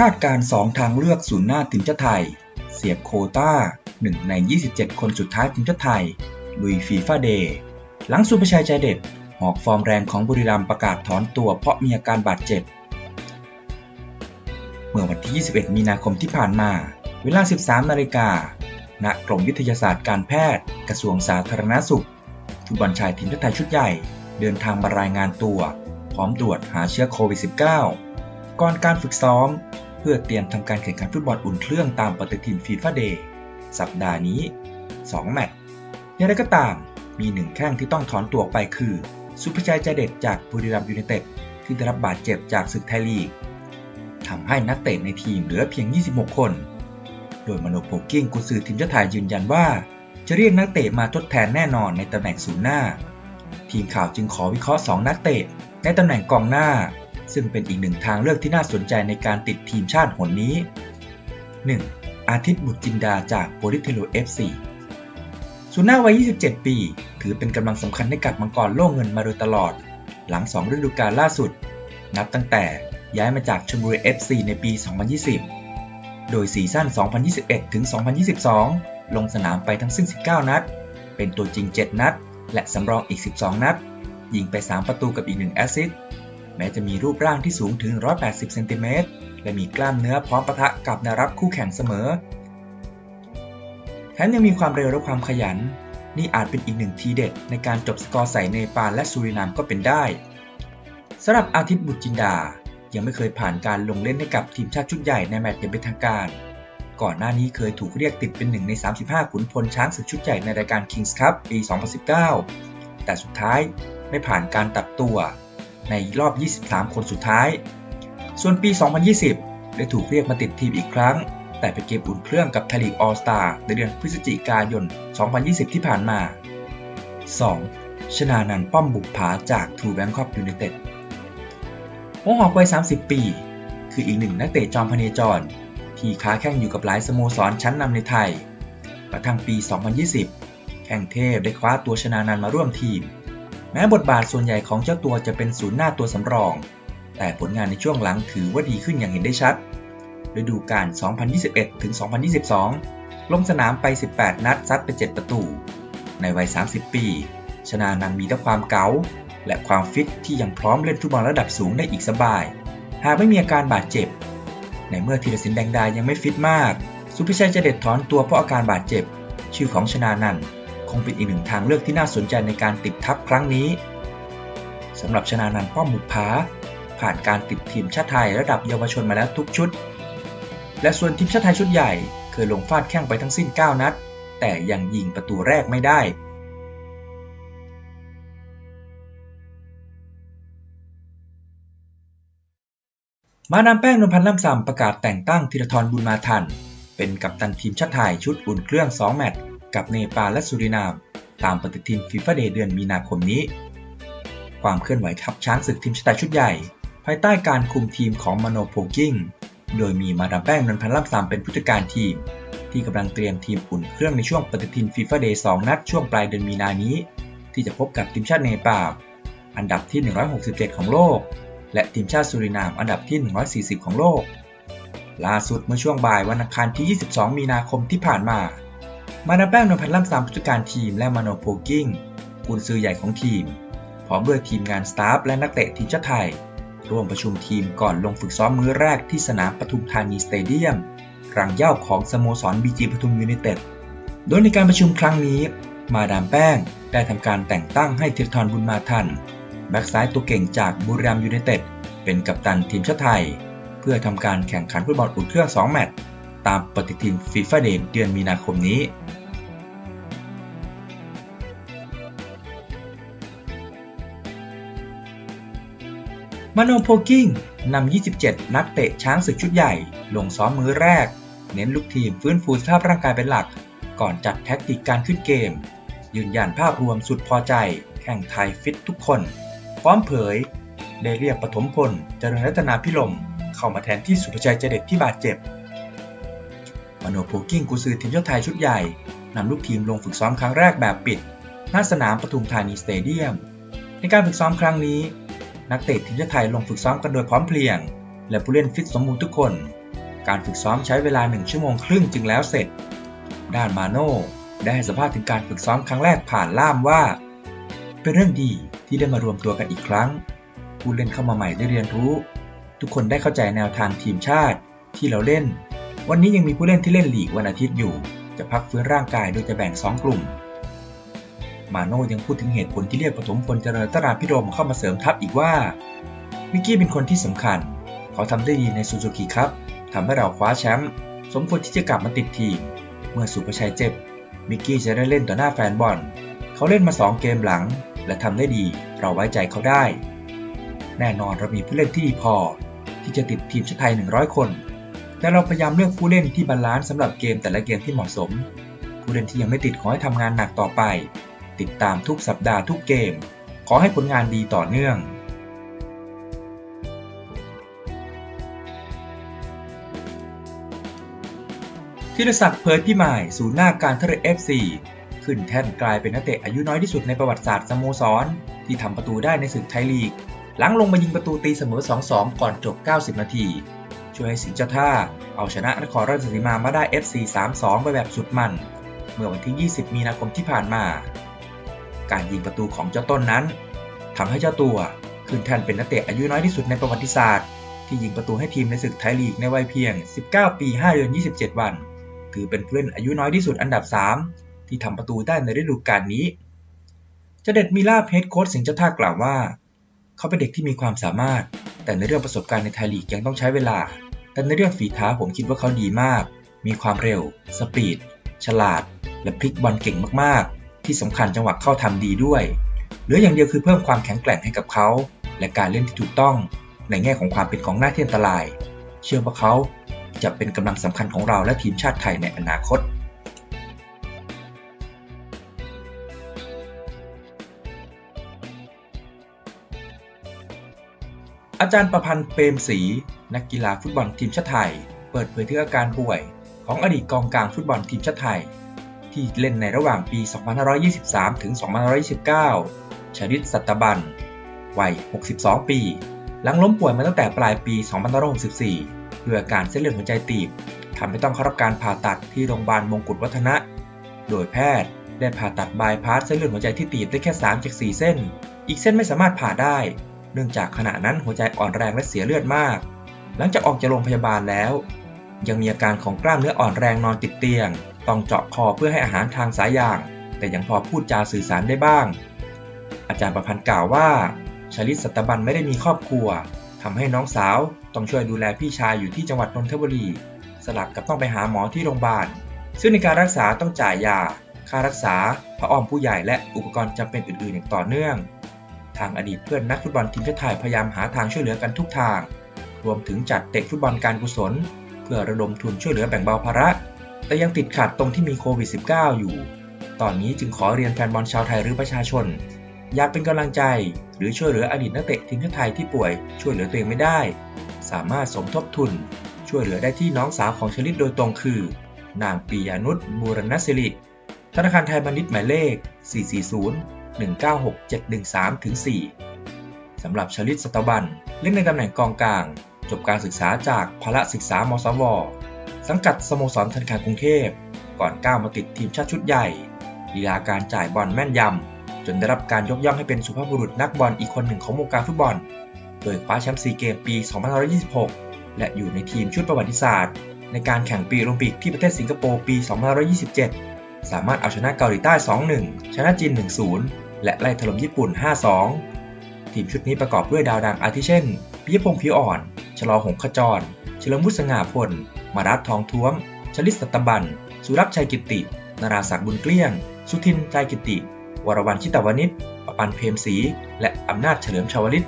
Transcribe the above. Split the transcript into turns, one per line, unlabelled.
คาดการ 2 ทางเลือกศูนย์หน้าทีมชาติไทย เสียบโคต้า 1 ใน 27 คนสุดท้ายทีมชาติไทย ลุยฟีฟ่าเดย์หลังสุภชัยใจเด็ด หอกฟอร์มแรงของบุรีรัมย์ประกาศถอนตัวเพราะมีอาการบาดเจ็บ เมื่อวันที่ 21 มีนาคมที่ผ่านมา เวลา 13 นาฬิกาณกรมวิทยาศาสตร์การแพทย์ กระทรวงสาธารณสุขฟุตบอลชายทีมชาติไทยชุดใหญ่ เดินทางมารายงานตัว พร้อมตรวจหาเชื้อโควิด -19 ก่อนการฝึกซ้อม พื่อเตรียมทำการแข่งขันฟุตบอลอุ่นเครื่องตามปฏิทินฟีฟ่าเดย์สัปดาห์นี้ 2 แมตช์อย่างไรก็ตาม มีหนึ่งแข้งที่ต้องถอนตัวไปคือ สุภชัยใจเด็ดจากบุรีรัมยูไนเต็ดที่ได้รับบาดเจ็บจากศึกไทยลีกทำให้นักเตะในทีมเหลือเพียง 26 คน โดยมโนโพกิ้งกุนซือทีมชาติไทยยืนยันว่า จะเรียกนักเตะมาทดแทนแน่นอนในตำแหน่งศูนย์หน้า ทีมข่าวจึงขอวิเคราะห์ 2 นักเตะในตำแหน่งกองหน้า ซึ่งเป็นอีกหนึ่งทางเลือกที่น่าสนใจในการติดทีมชาติหนนี้ 1. อาทิตย์บุตรจินดาจากโปลิเทโล FC ศูนย์หน้าวัย 27 ปี ถือเป็นกำลังสำคัญให้กับมังกรโล่เงินมาโดยตลอด หลัง 2 ฤดูกาลล่าสุด นับตั้งแต่ย้ายมาจากชลบุรี FC ในปี 2020 โดยซีซั่น 2021 ถึง 2022 ลงสนามไปทั้งสิ้น 19 นัด เป็นตัวจริง 7 นัด และสำรองอีก 12 นัด ยิงไป 3 ประตูกับอีก 1 แอสซิสต์ แม้จะมีรูปร่างที่สูงถึง 180 เซนติเมตร และมีกล้ามเนื้อพร้อมปะทะกับนวรับคู่แข่งเสมอ แถมยังมีความเร็วและความขยัน นี่อาจเป็นอีกหนึ่งทีเด็ดในการจบสกอร์ใส่เนปาลและสุรินามก็เป็นได้สำหรับอาทิตย์บุตรจินดา ยังไม่เคยผ่านการลงเล่นให้กับทีมชาติชุดใหญ่ในแมตช์อย่างเป็นทางการ ก่อนหน้านี้เคยถูกเรียกติดเป็นหนึ่งใน 35 ขุนพลช้างศึกชุดใหญ่ในรายการ Kings Cup ปี 2019 แต่สุดท้ายไม่ผ่านการตัดตัว ในรอบ 23 คนสุดท้าย ส่วนปี 2020 ได้ถูกเรียกมาติดทีมอีกครั้ง แต่เป็นเกมอุ่นเครื่องกับไทยลีกออลสตาร์ในเดือนพฤศจิกายน 2020 ที่ผ่านมา 2. ชนานันป้อมบุกผาจากทูแบงคอกยูไนเต็ดหัวหอกวัย 30 ปี คืออีกหนึ่งนักเตะจอมพเนจร ที่ค้าแข่งอยู่กับหลายสโมสรชั้นนำในไทย กระทั่งปี 2020 แข่งเทพได้คว้าตัวชนานันมาร่วมทีม แม้บทบาทส่วนใหญ่ของเจ้าตัวจะเป็นศูนย์หน้าตัวสำรอง แต่ผลงานในช่วงหลังถือว่าดีขึ้นอย่างเห็นได้ชัด ฤดูกาล 2021 ถึง 2022 ลงสนามไป 18 นัดซัดไป 7 ประตู ในวัย 30 ปี ชนานันมีทั้งความเก๋าและความฟิตที่ยังพร้อมเล่นฟุตบอลระดับสูงได้อีกสบาย หากไม่มีอาการบาดเจ็บ ในเมื่อธีรศิลป์แดงดายังไม่ฟิตมาก สุพิชัยจะเด็ดถอนตัวเพราะอาการบาดเจ็บ ชื่อของชนานันท์ งเป็นอีกหนึ่งทางเลือกที่น่าสนใจในการติดทัพครั้งนี้สำหรับชนานันป้อมบุกผาผ่านการติดทีมชาติไทยระดับเยาวชนมาแล้วทุกชุด และส่วนทีมชาติไทยชุดใหญ่เคยลงฟาดแข้งไปทั้งสิ้น 9 นัด แต่ยังยิงประตูแรกไม่ได้มาดามแป้งนวลพันธ์ล่ำซำประกาศแต่งตั้งธีรทรบุญมาทัน เป็นกัปตันทีมชาติไทยชุดอุ่นเครื่อง 2 แมตช์ กับเนปาลและสุรินาม ตามปฏิทินฟีฟ่าเดย์เดือนมีนาคมนี้ ความเคลื่อนไหวทัพช้างศึกทีมชาติชุดใหญ่ ภายใต้การคุมทีมของมโนโพกิ้งโดยมีมาดามแป้งนวลพันล่ำซำเป็นผู้จัดการทีม ที่กำลังเตรียมทีมอุ่นเครื่องในช่วงปฏิทินฟีฟ่าเดย์2นัดช่วงปลายเดือนมีนานี้ ที่จะพบกับทีมชาติเนปาลอันดับที่ 167 ของโลก และทีมชาติสุรินามอันดับที่ 140 ของโลก ล่าสุดเมื่อช่วงบ่ายวันอังคารที่ 22 มีนาคมที่ผ่านมา มาดามแป้งนวลพันธ์ล่ำซำผู้จัดการทีมและมาโนโพกิ้งกุนซือใหญ่ของทีม พร้อมด้วยทีมงานสตาฟและนักเตะทีมชาติไทย ร่วมประชุมทีมก่อนลงฝึกซ้อมมื้อแรกที่สนามปทุมธานีสเตเดียมรังเย้าของสโมสรบีจีปทุมยูไนเต็ด โดยในการประชุมครั้งนี้ มาดามแป้งได้ทำการแต่งตั้งให้ธีรทรบุญมาทัน แบ็กซ้ายตัวเก่งจากบุรีรัมย์ยูไนเต็ด เป็นกัปตันทีมชาติไทย เพื่อทำการแข่งขันฟุตบอลอุ่นเครื่อง 2 แมตช์ ตามปฏิทินฟีฟ่าเดย์เดือนมีนาคมนี้ มาโนโพกิ้งนำ 27 นักเตะช้างศึกชุดใหญ่ ลงซ้อมมือแรก เน้นลูกทีมฟื้นฟูสภาพร่างกายเป็นหลัก ก่อนจัดแท็กติกการขึ้นเกม ยืนยันภาพรวมสุดพอใจ แข่งไทยฟิตทุกคน พร้อมเผย ได้เรียกปฐมพล เจริญรัตนาพิลม เข้ามาแทนที่สุภชัยเจเด็ดที่บาดเจ็บ มโนโพกิ้งกุซือทีมชาติไทยชุดใหญ่นำลูกทีมลงฝึกซ้อมครั้งแรกแบบปิดณสนามปทุมธานีสเตเดียม ในการฝึกซ้อมครั้งนี้ นักเตะทีมชาติไทยลงฝึกซ้อมกันโดยพร้อมเพรียง และผู้เล่นฟิตสมบูรณ์ทุกคน การฝึกซ้อมใช้เวลา 1 ชั่วโมงครึ่งจึงแล้วเสร็จ ด้านมาโน่ได้ให้สัมภาษณ์ถึงการฝึกซ้อมครั้งแรกผ่านล่ามว่า เป็นเรื่องดีที่ได้มารวมตัวกันอีกครั้ง ผู้เล่นเข้ามาใหม่ได้เรียนรู้ ทุกคนได้เข้าใจแนวทางทีมชาติที่เราเล่น วันนี้ยังมีผู้เล่นที่เล่นลีกวันอาทิตย์อยู่ จะพักฟื้นร่างกายโดยจะแบ่ง 2 กลุ่ม มาโน่ยังพูดถึงเหตุผลที่เรียกปฐมพลเจริญตราพิรมเข้ามาเสริมทัพอีกว่าวิกกี้เป็นคนที่สำคัญ เขาทำได้ดีในซูซูกิครับทำให้เราคว้าแชมป์สมควรที่จะกลับมาติดทีม เมื่อสุภชัยเจ็บมิกกี้จะได้เล่นต่อหน้าแฟนบอล เขาเล่นมา 2 เกมหลัง และทำได้ดีเราไว้ใจเขาได้ แน่นอนเรามีผู้เล่นที่ดีพอ ที่จะติดทีมชาติไทย 100 คน แต่เราพยายามเลือกผู้เล่นที่บาลานซ์สำหรับเกมแต่ละเกมที่เหมาะสม ผู้เล่นที่ยังไม่ติดขอให้ทำงานหนักต่อไป ติดตามทุกสัปดาห์ทุกเกม ขอให้ผลงานดีต่อเนื่องธีรศักดิ์เผยพี่หมายศูนย์หน้าการท่าเรือ FC ขึ้นแท่นกลายเป็นนักเตะอายุน้อยที่สุดในประวัติศาสตร์สโมสร ที่ทำประตูได้ในศึกไทยลีก หลังลงมายิงประตูตีเสมอ 2-2 ก่อนจบ 90 นาที ช่วยให้สิงห์เจ้าท่า เอาชนะนครราชสีมามาได้ FC 3-2 ไปแบบสุดมัน เมื่อวันที่ 20 มีนาคมที่ผ่านมา การยิงประตูของเจ้าต้นนั้นทำให้เจ้าตัวขึ้นแท่นเป็นนักเตะอายุน้อยที่สุดในประวัติศาสตร์ ที่ยิงประตูให้ทีมในศึกไทยลีกในวัยเพียง 19 ปี 5 เดือน 27 วัน ถือเป็นผู้เล่นอายุน้อยที่สุดอันดับ 3 ที่ทำประตูได้ในฤดูกาลนี้เจเด็ดมีลาบเฮดโค้ชสิงห์เจ้าท่ากล่าวว่า เขาเป็นเด็กที่มีความสามารถ แต่ในเรื่องประสบการณ์ในไทยลีกยังต้องใช้เวลา แต่ในเรื่องฝีเท้าผมคิดว่าเขาดีมาก มีความเร็ว สปีด ฉลาด และพลิกบอลเก่งมากๆ ที่สำคัญจังหวะเข้าทำดีด้วย เหลืออย่างเดียวคือเพิ่มความแข็งแกร่งให้กับเขา และการเล่นที่ถูกต้องในแง่ของความเป็นกองหน้าที่อันตราย เชื่อว่าเขาจะเป็นกำลังสำคัญของเราและทีมชาติไทยในอนาคต อาจารย์ประพันธ์เปรมศรีนักกีฬาฟุตบอลทีมชาติไทย เปิดเผยถึงอาการป่วย ของอดีตกองกลางฟุตบอลทีมชาติไทย ที่เล่นในระหว่างปี 2523 ถึง 2529ชริตสัตบัน วัย 62 ปี หลังล้มป่วยมาตั้งแต่ปลายปี 2564 ด้วยอาการเส้นเลือดหัวใจตีบทำให้ต้องเข้ารับการผ่าตัดที่โรงพยาบาลมงกุฎวัฒนะ โดยแพทย์ได้ผ่าตัดบายพาสเส้นเลือดหัวใจที่ตีบได้แค่3จาก4เส้น อีกเส้นไม่สามารถผ่าได้ เนื่องจากขณะนั้นหัวใจอ่อนแรงและเสียเลือดมาก หลังจากออกจากโรงพยาบาลแล้ว ยังมีอาการของกล้ามเนื้ออ่อนแรงนอนติดเตียง ต้องเจาะคอเพื่อให้อาหารทางสายยาง แต่ยังพอพูดจาสื่อสารได้บ้าง อาจารย์ประพันธ์กล่าวว่าชลิตสัตบันไม่ได้มีครอบครัวทำให้น้องสาวต้องช่วยดูแลพี่ชายอยู่ที่จังหวัดนนทบุรี สลับกับต้องไปหาหมอที่โรงพยาบาล ซึ่งในการรักษาต้องจ่ายยา ค่ารักษาพระอ้อมผู้ใหญ่และอุปกรณ์จำเป็นอื่นๆอย่างต่อเนื่อง ทางอดีตเพื่อนนักฟุตบอลทีมชาติไทยพยายามหาทางช่วยเหลือกันทุกทาง รวมถึงจัดเตะฟุตบอลการกุศล เพื่อระดมทุนช่วยเหลือแบ่งเบาภาระ แต่ยังติดขัดตรงที่มีโควิด -19 อยู่ ตอนนี้จึงขอเรียนแฟนบอลชาวไทยหรือประชาชน อยากเป็นกำลังใจ หรือช่วยเหลืออดีตนักเตะทีมชาติไทยที่ป่วยช่วยเหลือตัวเองไม่ได้ สามารถสมทบทุน ช่วยเหลือได้ที่น้องสาวของชลิตโดยตรงคือ นางปียานุชบูรณศิริธนาคารไทยพาณิชย์หมายเลข 440 196 713 4สำหรับชลิตสตบันเล่นในตำแหน่งกองกลาง จบการศึกษาจากพละศึกษามสว สังกัดสโมสรธนาคารกรุงเทพ ก่อนก้าวมาติดทีมชาติชุดใหญ่ลีลาการจ่ายบอลแม่นยำ จนได้รับการยกย่องให้เป็นสุภาพบุรุษนักบอลอีกคนหนึ่งของวงการฟุตบอล โดยคว้าแชมป์ซีเกมปี 2526 และอยู่ในทีมชุดประวัติศาสตร์ ในการแข่งปีโอลิมปิกที่ประเทศสิงคโปร์ปี 2527 สามารถเอาชนะเกาหลีใต้ 2-1 ชนะจีน 1-0 และไล่ถล่มญี่ปุ่น 5-2 ทีมชุดนี้ประกอบด้วยดาวดังอาทิเช่นพิยพงศ์ผิวอ่อน ชลอหงขจรเฉลิมวุฒิสง่าพล มารัตทองท้วม ชลิตสัตบัน สุรักษ์ชัยกิติ นาราศักดิ์บุญเกลี้ยง สุทินใจกิติ วรวรรณชิตวณิชปปันเพมศรี และอำนาจเฉลิมชาวลิต